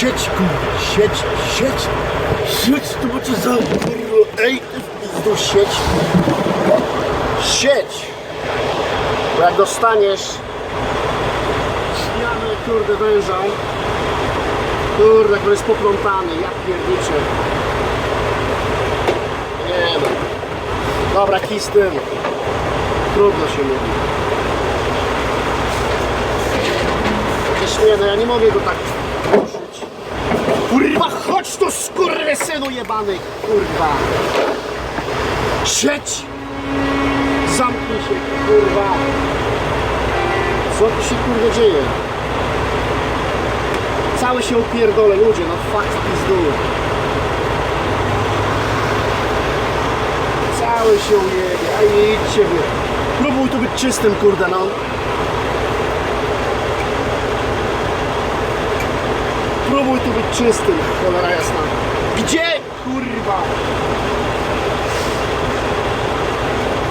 Sieć, kurwa, sieć, sieć, sieć, to macie za, kurwa, ej, do sieć, sieć, bo jak dostaniesz śmiany, kurde, węża, kurde, on jest poplątany, jak pierniczy, nie no, dobra, kij z tym, trudno się mówi. Nie, no ja nie mogę go tak. Kurwa, chodź tu skurwysynu jebany, kurwa. Sieć! Zamknij się, kurwa. Co tu się kurwa dzieje? Cały się upierdolę, ludzie, no fakt pizdu. Cały się ujebie, a idźcie wy. Próbuj tu być czystym, kurde, no. Próbuj tu być czystym, cholera jasna. Gdzie, kurwa?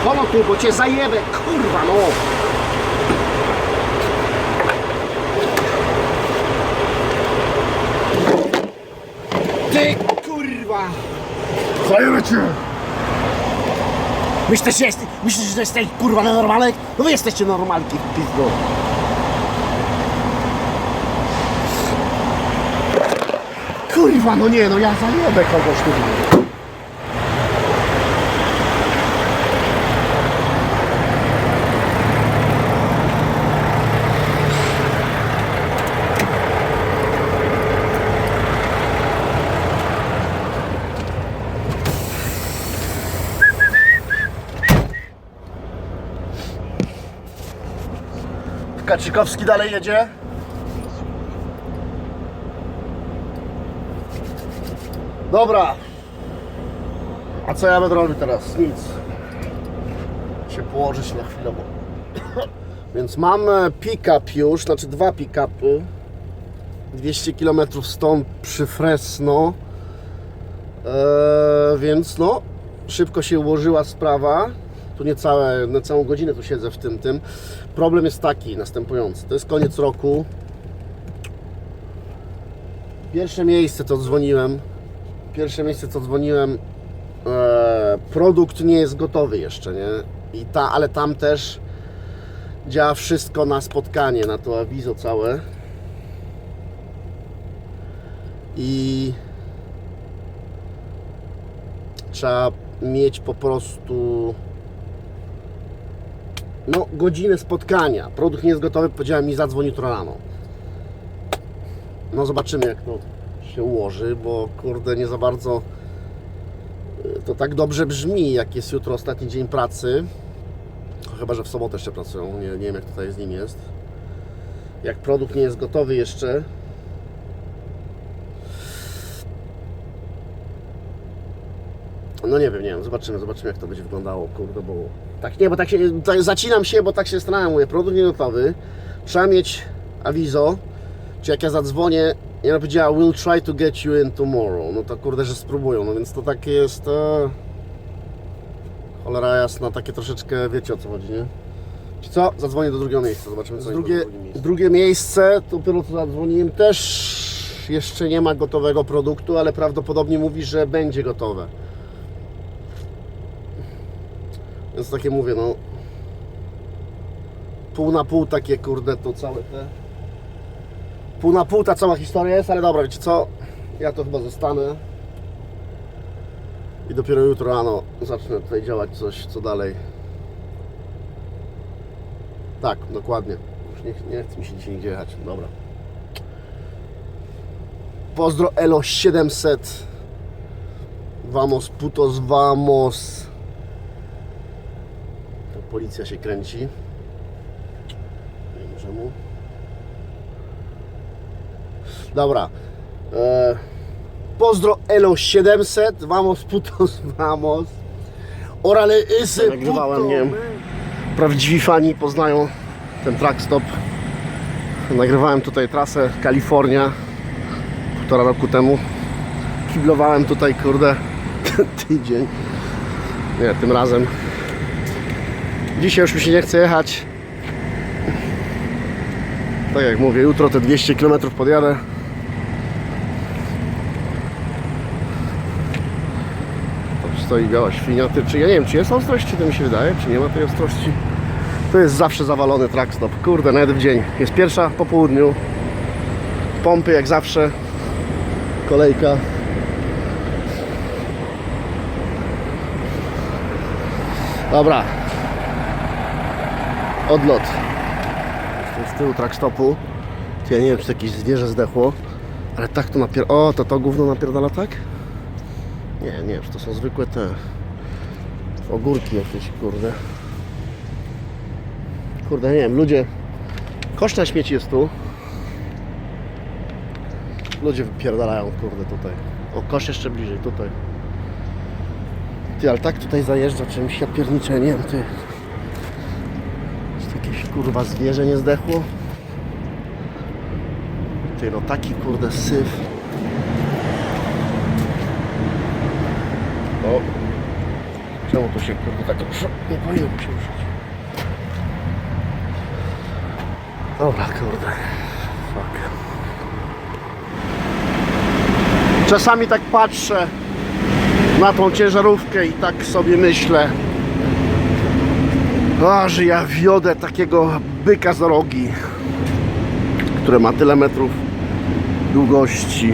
Hono tu, bo cię zajebę, kurwa, no. Ty, kurwa. Zajebę cię. Myślisz, że jesteś, myślisz, że jesteś kurwa normalek? No wy jesteście normalki, pizdo. Kurwa, no nie, no ja zajebę kogoś tu. Kaczykowski dalej jedzie. Dobra. A co ja będę robił teraz? Nic. Się położyć na chwilę, bo... Więc mam e, pick-up już, znaczy dwa pick-upy. 200 km stąd przy Fresno. Eee, więc no, szybko się ułożyła sprawa. Tu niecałe, na całą godzinę tu siedzę w tym, tym. Problem jest taki, następujący. To jest koniec roku. Pierwsze miejsce to dzwoniłem. Pierwsze miejsce co dzwoniłem. E, produkt nie jest gotowy jeszcze, nie? I ta, ale tam też działa wszystko na spotkanie, na to awizo całe. I trzeba mieć po prostu no, godzinę spotkania. Produkt nie jest gotowy, powiedziałem mi zadzwoni jutro rano. No zobaczymy jak to się ułoży, bo kurde nie za bardzo y, to tak dobrze brzmi, jak jest jutro ostatni dzień pracy. Chyba, że w sobotę jeszcze pracują, nie, nie wiem jak tutaj z nim jest. Jak produkt nie jest gotowy jeszcze, No nie wiem, nie wiem, zobaczymy, zobaczymy jak to będzie wyglądało, kurde, bo... Tak, nie, bo tak się, tak zacinam się, bo tak się zastanawiam, mówię, produkt nie gotowy, trzeba mieć awizo, czy jak ja zadzwonię, ja powiedziała, we'll try to get you in tomorrow, no to kurde, że spróbują, no więc to takie jest, e... cholera jasna, takie troszeczkę, wiecie o co chodzi, nie? Czy co? Zadzwonię do drugiego miejsca, zobaczymy co drugie, drugie miejsce, to dopiero co zadzwoniłem, też jeszcze nie ma gotowego produktu, ale prawdopodobnie mówi, że będzie gotowe. Więc takie mówię, no pół na pół takie kurde to całe te pół na pół ta cała historia jest, ale dobra, wiecie co? Ja to chyba zostanę i dopiero jutro rano zacznę tutaj działać coś, co dalej. Tak, dokładnie. Już nie, nie mi się dzisiaj nigdzie jechać. Dobra. Pozdro Elo 700. Vamos putos, vamos. Policja się kręci. Nie wiem czemu. Dobra. E, pozdro Elo 700. Vamos putos, vamos. Orale ese Nagrywałem, puto, nie wiem. Prawdziwi fani poznają ten track stop. Nagrywałem tutaj trasę Kalifornia półtora roku temu. Kiblowałem tutaj, kurde, tydzień. Nie, tym razem. Dzisiaj już mi się nie chce jechać. Tak jak mówię, jutro te 200 km podjadę. Stoi biała świnia. Ty, czy ja nie wiem, czy jest ostrość, czy to mi się wydaje, czy nie ma tej ostrości. To jest zawsze zawalony track stop. Kurde, nawet w dzień. Jest pierwsza po południu. Pompy jak zawsze. Kolejka. Dobra. Odlot. Jestem z tyłu track stopu. Ja nie wiem, czy jakieś zwierzę zdechło. Ale tak to napier... O, to to gówno napierdala tak? Nie, nie to są zwykłe te... Ogórki jakieś, kurde. Kurde, nie wiem, ludzie... Kosz na śmieci jest tu. Ludzie wypierdalają, kurde, tutaj. O, kosz jeszcze bliżej, tutaj. Ty, ale tak tutaj zajeżdża czymś, ja pierniczę, nie wiem, ty. Czy jakieś, kurwa, zwierzę nie zdechło? Ty, no taki, kurde, syf. O. Czemu tu się, kurde, tak? Nie powinno się ruszać. Dobra, kurde. Fuck. Czasami tak patrzę na tą ciężarówkę i tak sobie myślę, a, że ja wiodę takiego byka z rogi, które ma tyle metrów długości.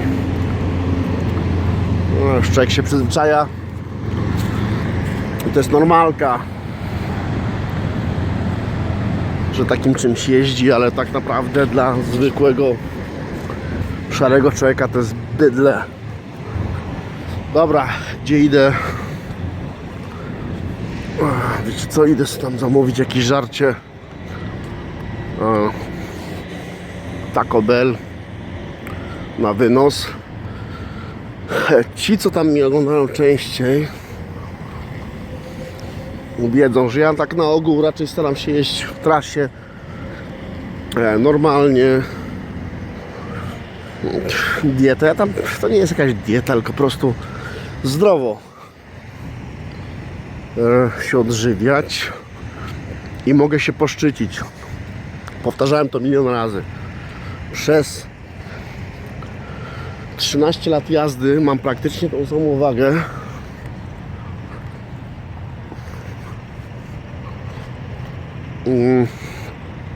No, już człowiek się przyzwyczaja. To jest normalka, że takim czymś jeździ, ale tak naprawdę dla zwykłego szarego człowieka to jest bydle. Dobra, gdzie idę? Wiecie co, idę tam zamówić jakieś żarcie. Taco Bell na wynos. Ci, co tam mnie oglądają częściej, wiedzą, że ja tak na ogół raczej staram się jeść w trasie e, normalnie. Dieta, ja tam, to nie jest jakaś dieta, tylko po prostu zdrowo e, się odżywiać i mogę się poszczycić. Powtarzałem to milion razy. Przez 13 lat jazdy mam praktycznie tą samą wagę.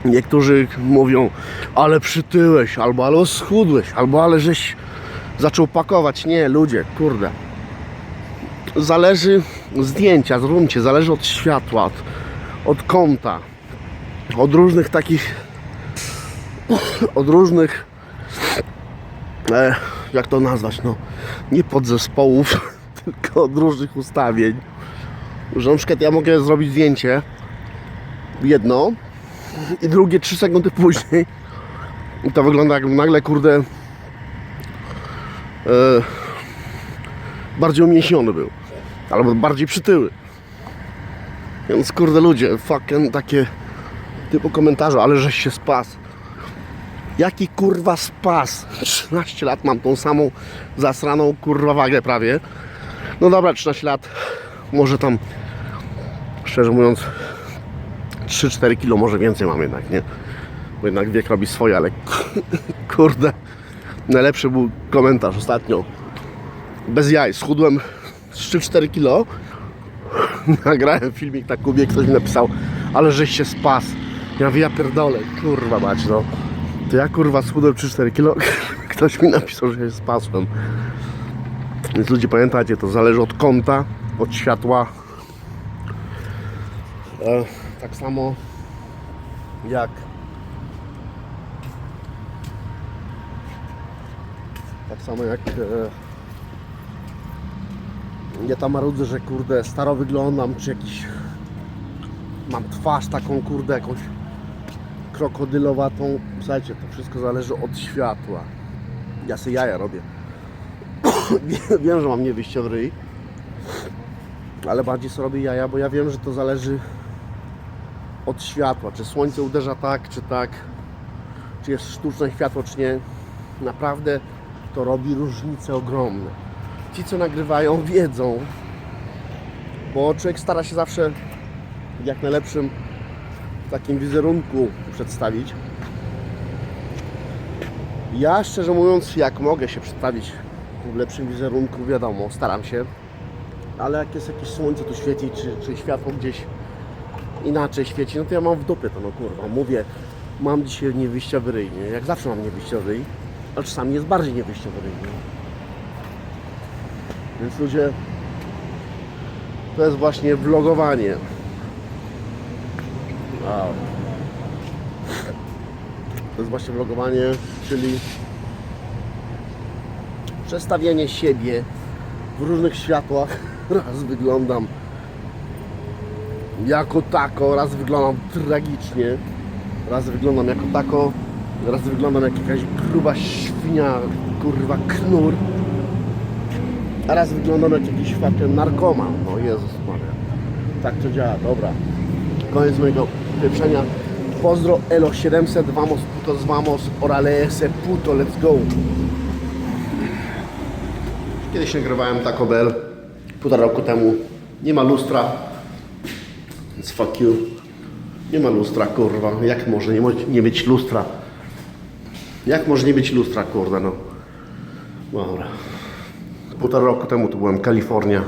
Niektórzy mówią, ale przytyłeś, albo ale schudłeś, albo ale żeś zaczął pakować. Nie, ludzie, kurde. Zależy zdjęcia, zróbcie, zależy od światła, od, od kąta, od różnych takich, od różnych, e, jak to nazwać, no, nie podzespołów, tylko od różnych ustawień. Że na przykład ja mogę zrobić zdjęcie, jedno, i drugie 3 sekundy później. I to wygląda jakbym nagle kurde e, bardziej umięśniony był. Albo bardziej przytyły. Więc kurde ludzie fucking takie typu komentarze ale żeś się spas. Jaki kurwa spas? 13 lat mam tą samą zasraną kurwa wagę prawie. No dobra 13 lat. Może tam szczerze mówiąc 3-4 kilo, może więcej mam jednak, nie? Bo jednak wiek robi swoje, ale kurde, najlepszy był komentarz ostatnio. Bez jaj, schudłem z 3-4 kilo. Nagrałem filmik na Kubie, ktoś mi napisał, ale żeś się spas. Ja mówię, ja pierdolę, kurwa mać, no. To ja kurwa schudłem 3-4 kilo, ktoś mi napisał, że się spasłem. Więc ludzie pamiętajcie, to zależy od kąta, od światła. Tak samo jak tak samo jak e, ja tam marudzę, że kurde staro wyglądam, czy jakiś mam twarz taką kurde jakąś krokodylowatą. Słuchajcie, to wszystko zależy od światła. Ja sobie jaja robię. wiem, że mam nie wyjście od ryj, ale bardziej sobie robię jaja, bo ja wiem, że to zależy od światła, czy słońce uderza tak, czy tak, czy jest sztuczne światło, czy nie. Naprawdę to robi różnice ogromne. Ci, co nagrywają, wiedzą, bo człowiek stara się zawsze w jak najlepszym takim wizerunku przedstawić. Ja szczerze mówiąc, jak mogę się przedstawić w lepszym wizerunku, wiadomo, staram się, ale jak jest jakieś słońce tu świeci, czy, czy światło gdzieś inaczej świeci, no to ja mam w dupie to, no kurwa. Mówię, mam dzisiaj niewyjściowy ryj, nie? Jak zawsze mam niewyjściowy ryj, ale czasami jest bardziej niewyjściowy ryj, nie? Więc ludzie, to jest właśnie vlogowanie. Wow. To jest właśnie vlogowanie, czyli przestawienie siebie w różnych światłach. Raz wyglądam jako tako, raz wyglądam tragicznie, raz wyglądam jako tako, raz wyglądam jak jakaś gruba świnia, kurwa knur, a raz wyglądam jak jakiś fucking narkoman. No Jezus Maria. Tak to działa, dobra. Koniec mojego pieprzenia. Pozdro Elo 700, vamos putos, vamos, orale ese puto, let's go. Kiedyś nagrywałem Taco Bell, półtora roku temu. Nie ma lustra, więc fuck you. Nie ma lustra, kurwa. Jak może nie, nie być lustra? Jak może nie być lustra, kurde, no. Dobra. Półtora roku temu to byłem Kalifornia.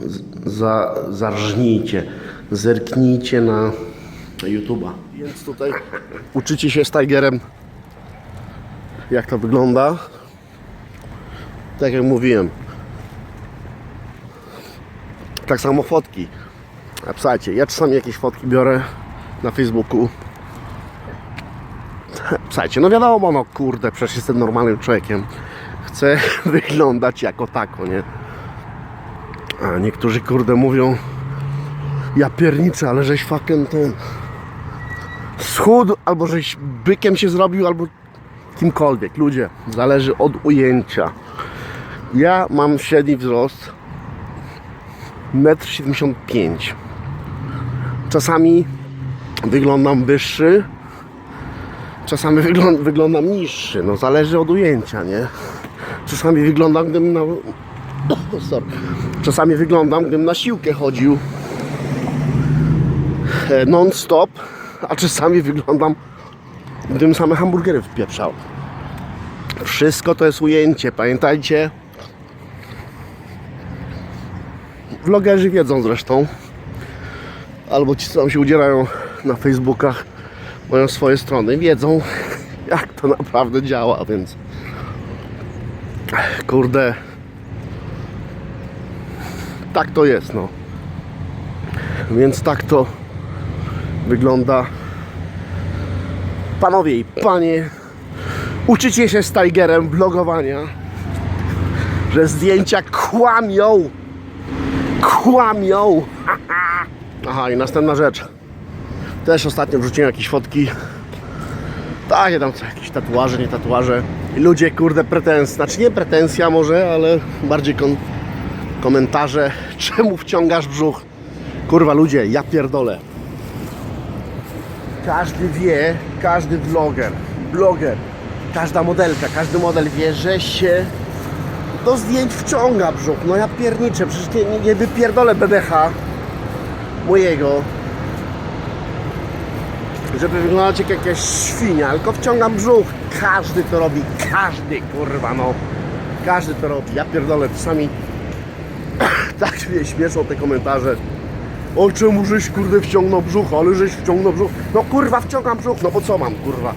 Z- Za, zarżnijcie, zerknijcie na YouTube'a. Więc tutaj uczycie się z Tigerem, jak to wygląda. Tak jak mówiłem. Tak samo fotki. A psajcie, ja czasami jakieś fotki biorę na Facebooku. Psajcie, no wiadomo, no kurde, przecież jestem normalnym człowiekiem. Chcę wyglądać jako tako, nie? A niektórzy kurde mówią ja pierniczę, ale żeś fucking ten schudł, albo żeś bykiem się zrobił, albo kimkolwiek. Ludzie, zależy od ujęcia. Ja mam średni wzrost 1,75 m. Czasami wyglądam wyższy, czasami wygląd, wyglądam niższy. No zależy od ujęcia, nie? Czasami wyglądam, gdybym na... Sorry. Czasami wyglądam, gdybym na siłkę chodził e, non-stop, a czasami wyglądam, gdybym same hamburgery wpieprzał. Wszystko to jest ujęcie, pamiętajcie. Vlogerzy wiedzą zresztą, albo ci, co tam się udzielają na Facebookach, mają swoje strony, wiedzą, jak to naprawdę działa, więc kurde, tak to jest, no. Więc tak to wygląda. Panowie i panie, uczycie się z Tigerem vlogowania, że zdjęcia kłamią. Kłamią. Aha, i następna rzecz. Też ostatnio wrzuciłem jakieś fotki. Takie tam co, jakieś tatuaże, nie tatuaże. I ludzie, kurde, pretensje. Znaczy nie pretensja może, ale bardziej kon- komentarze. Czemu wciągasz brzuch? Kurwa ludzie, ja pierdolę. Każdy wie, każdy vloger, bloger, każda modelka, każdy model wie, że się do zdjęć wciąga brzuch. No ja pierniczę, przecież nie, nie, nie wypierdolę BDH mojego, żeby wyglądać jak jakaś świnia, tylko wciągam brzuch. Każdy to robi, każdy kurwa no. Każdy to robi. Ja pierdolę czasami tak mnie śmieszą te komentarze. O czemu żeś kurde wciągnął brzuch, ale żeś wciągnął brzuch. No kurwa wciągam brzuch, no bo co mam kurwa?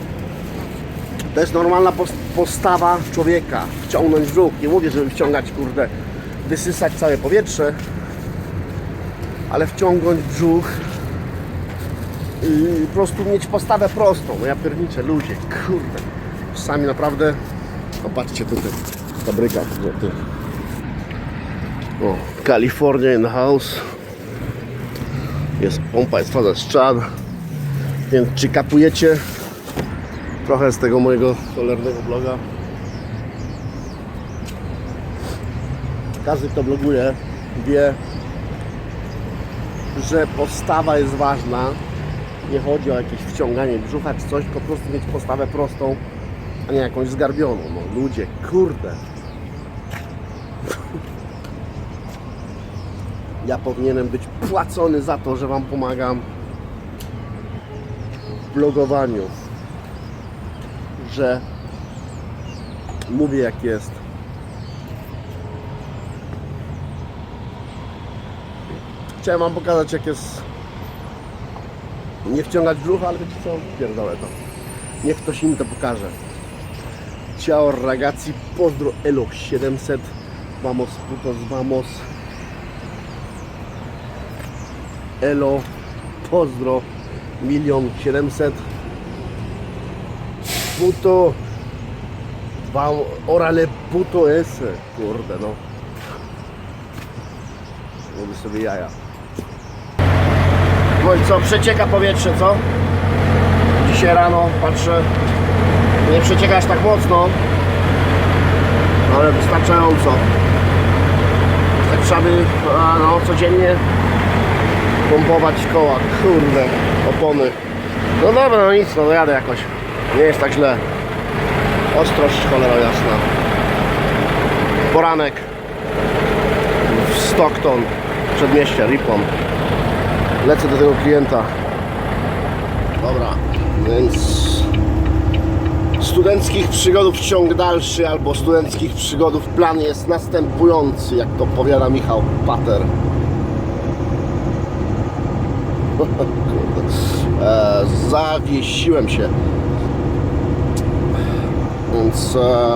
To jest normalna pos- postawa człowieka. Wciągnąć brzuch. Nie mówię, żeby wciągać kurde, wysysać całe powietrze, ale wciągnąć brzuch i po prostu mieć postawę prostą. No ja pierniczę, ludzie, kurde. Czasami naprawdę, popatrzcie tutaj, fabryka, ty. O, California in house. Jest pompa, jest faza z. Więc czy kapujecie trochę z tego mojego cholernego bloga? Każdy, kto bloguje, wie, że postawa jest ważna. Nie chodzi o jakieś wciąganie brzucha czy coś, po prostu mieć postawę prostą, a nie jakąś zgarbioną. No ludzie, kurde. Ja powinienem być płacony za to, że Wam pomagam w blogowaniu. Że mówię jak jest. Chciałem wam pokazać jak jest. Nie wciągać brzucha, ale wiecie co? Pierdolę to. Niech ktoś inny to pokaże. Ciao ragazzi, pozdro elo 700 Vamos putos, vamos. Elo, pozdro Milion 700 Puto. Orale puto ese. Kurde no. Robię sobie jaja I co, przecieka powietrze, co? Dzisiaj rano patrzę Nie przecieka aż tak mocno Ale wystarczająco Tak trzeba by a, no, codziennie pompować koła, kurde, opony. No dobra, no nic, no jadę jakoś. Nie jest tak źle. Ostrość, cholera jasna. Poranek w Stockton, przedmieście, Ripon. Lecę do tego klienta. Dobra, więc studenckich przygodów ciąg dalszy albo studenckich przygodów plan jest następujący, jak to powiada Michał Pater. E, zawiesiłem się. Więc e,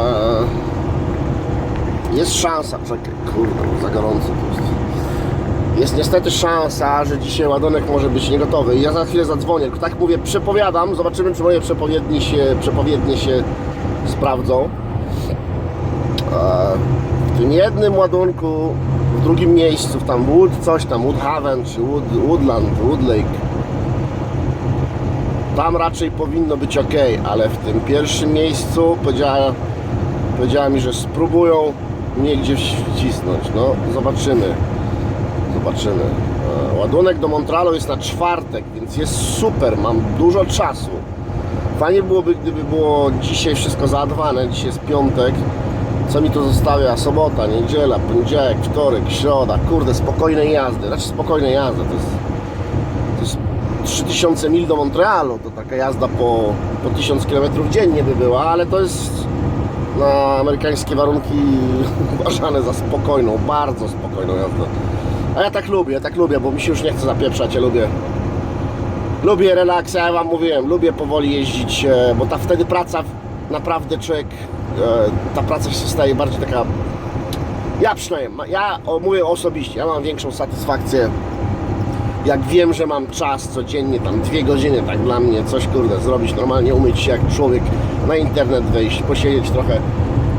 jest szansa, czekaj, kurde, za gorąco to jest. Jest niestety szansa, że dzisiaj ładunek może być niegotowy. Ja za chwilę zadzwonię. Tak mówię, przepowiadam, zobaczymy czy moje przepowiednie się, przepowiednie się sprawdzą. E, w tym jednym ładunku, w drugim miejscu, w tam Wood coś tam, Woodhaven czy Wood, Woodland, Woodlake. Tam raczej powinno być ok, ale w tym pierwszym miejscu powiedziała, powiedziała mi, że spróbują mnie gdzieś wcisnąć. No, zobaczymy. Zobaczymy. E, Ładunek do Montrealu jest na czwartek, więc jest super, mam dużo czasu. Fajnie byłoby, gdyby było dzisiaj wszystko załadowane, dzisiaj jest piątek. Co mi to zostawia? Sobota, niedziela, poniedziałek, wtorek, środa. Kurde, spokojnej jazdy. Znaczy spokojnej jazdy. To jest, to jest 3000 mil do Montrealu. To taka jazda po, po 1000 km dziennie by była, ale to jest na amerykańskie warunki uważane za spokojną, bardzo spokojną jazdę. A ja tak lubię, tak lubię, bo mi się już nie chce zapieprzać, ja lubię. Lubię relaks, ja wam mówiłem, lubię powoli jeździć, e, bo ta wtedy praca naprawdę człowiek, e, ta praca się staje bardziej taka ja przynajmniej, ja mówię osobiście, ja mam większą satysfakcję jak wiem, że mam czas codziennie, tam dwie godziny, tak dla mnie, coś kurde, zrobić normalnie, umyć się jak człowiek, na internet wejść, posiedzieć trochę,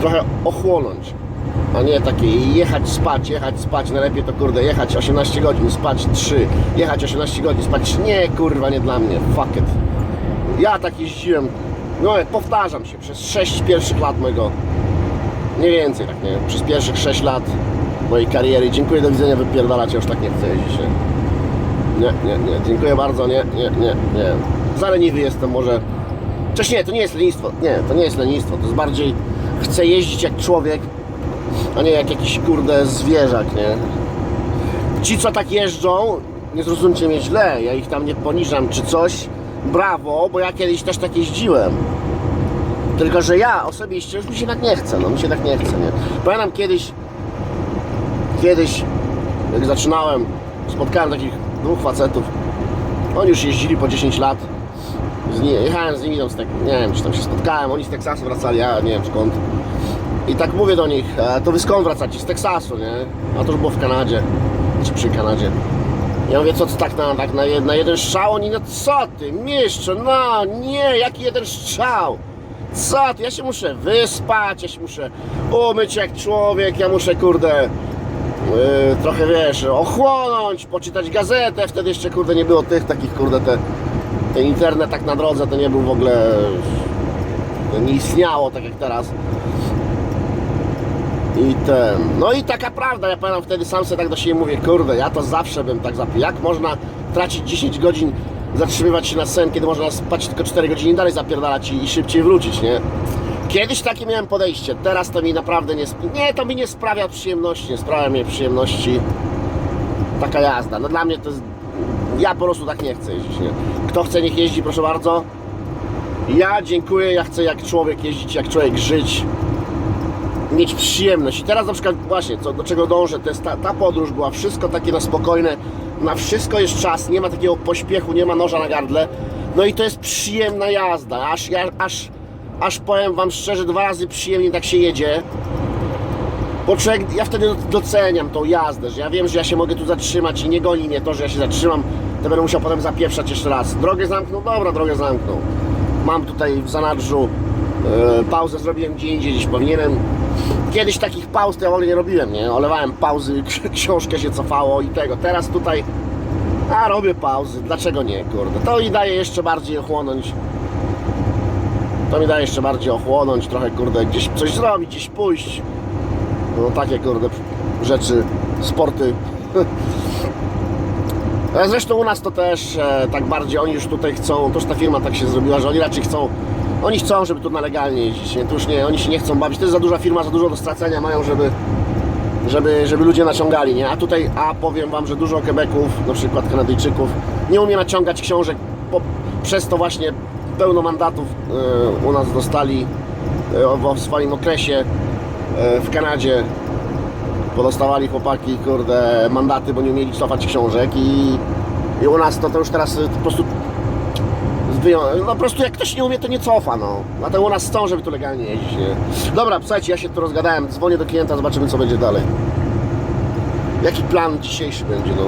trochę ochłonąć, a nie takie jechać spać, jechać spać, najlepiej to kurde, jechać 18 godzin, spać 3, jechać 18 godzin, spać 3, nie kurwa, nie dla mnie, fuck it. Ja tak jeździłem, no powtarzam się, przez 6 pierwszych lat mojego, nie więcej tak, nie, przez pierwszych 6 lat mojej kariery, dziękuję, do widzenia, wypierdalać, ja już tak nie chcę jeździć, nie. Nie, nie, dziękuję bardzo, nie, nie, nie, nie. Za leniwy jestem może. Przecież nie, to nie jest lenistwo. Nie, to nie jest lenistwo. To jest bardziej chcę jeździć jak człowiek, a nie jak jakiś kurde zwierzak, nie? Ci, co tak jeżdżą, nie zrozumcie mnie źle, ja ich tam nie poniżam czy coś. Brawo, bo ja kiedyś też tak jeździłem. Tylko, że ja osobiście już mi się tak nie chce, no mi się tak nie chce, nie? Pamiętam kiedyś, kiedyś, jak zaczynałem, spotkałem takich dwóch facetów. Oni już jeździli po 10 lat. Z jechałem z nimi tam nie wiem, czy tam się spotkałem, oni z Teksasu wracali, ja nie wiem skąd. I tak mówię do nich, to wy skąd wracacie? Z Teksasu, nie? A to już było w Kanadzie, czy przy Kanadzie. Ja mówię, co to tak na, tak na, na jeden strzał? Oni, no co ty, mistrzu, no nie, jaki jeden strzał? Co ty, ja się muszę wyspać, ja się muszę umyć jak człowiek, ja muszę, kurde, Yy, trochę wiesz, ochłonąć, poczytać gazetę, wtedy jeszcze kurde nie było tych takich kurde te, ten internet tak na drodze to nie był w ogóle nie istniało tak jak teraz i ten, no i taka prawda, ja pamiętam wtedy sam sobie tak do siebie mówię, kurde, ja to zawsze bym tak zapił, jak można tracić 10 godzin, zatrzymywać się na sen, kiedy można spać tylko 4 godziny dalej zapierdalać i, i szybciej wrócić, nie? Kiedyś takie miałem podejście, teraz to mi naprawdę nie... Nie, to mi nie sprawia przyjemności, nie sprawia mi przyjemności taka jazda. No dla mnie to jest... Ja po prostu tak nie chcę jeździć, nie? Kto chce, niech jeździ, proszę bardzo. Ja dziękuję, ja chcę jak człowiek jeździć, jak człowiek żyć. Mieć przyjemność. I teraz na przykład właśnie, co, do czego dążę, to jest ta, ta podróż była wszystko takie na spokojne. na wszystko jest czas, nie ma takiego pośpiechu, nie ma noża na gardle. No i to jest przyjemna jazda, aż, aż, aż powiem Wam szczerze, dwa razy przyjemnie tak się jedzie. Bo człowiek, ja wtedy doceniam tą jazdę, że ja wiem, że ja się mogę tu zatrzymać i nie goni mnie to, że ja się zatrzymam, to będę musiał potem zapieprzać jeszcze raz. Drogę zamknął, dobra, drogę zamknął. Mam tutaj w zanadrzu e, pauzę, zrobiłem gdzie indziej, gdzieś powinienem. Kiedyś takich pauz to ja w ogóle nie robiłem, nie? Olewałem pauzy, książkę się cofało i tego. Teraz tutaj, a robię pauzy, dlaczego nie, kurde. To i daje jeszcze bardziej ochłonąć. To mi daje jeszcze bardziej ochłonąć, trochę, kurde, gdzieś coś zrobić, gdzieś pójść. No takie kurde rzeczy, sporty. Zresztą u nas to też e, tak bardziej oni już tutaj chcą, też ta firma tak się zrobiła, że oni raczej chcą, oni chcą, żeby tu na legalnie jeździć, nie? Już nie, oni się nie chcą bawić, to jest za duża firma, za dużo do stracenia mają, żeby, żeby, żeby ludzie naciągali, nie? A tutaj, a powiem Wam, że dużo Quebeców, na przykład Kanadyjczyków, nie umie naciągać książek, po, przez to właśnie pełno mandatów e, u nas dostali e, w swoim okresie e, w Kanadzie podostawali chłopaki, kurde, mandaty, bo nie umieli cofać książek i, i u nas to, to już teraz y, po prostu wyją- no po prostu jak ktoś nie umie, to nie cofa, no. Dlatego u nas chcą, żeby tu legalnie jeździć? Dobra, słuchajcie, ja się tu rozgadałem, dzwonię do klienta, zobaczymy co będzie dalej. Jaki plan dzisiejszy będzie, no.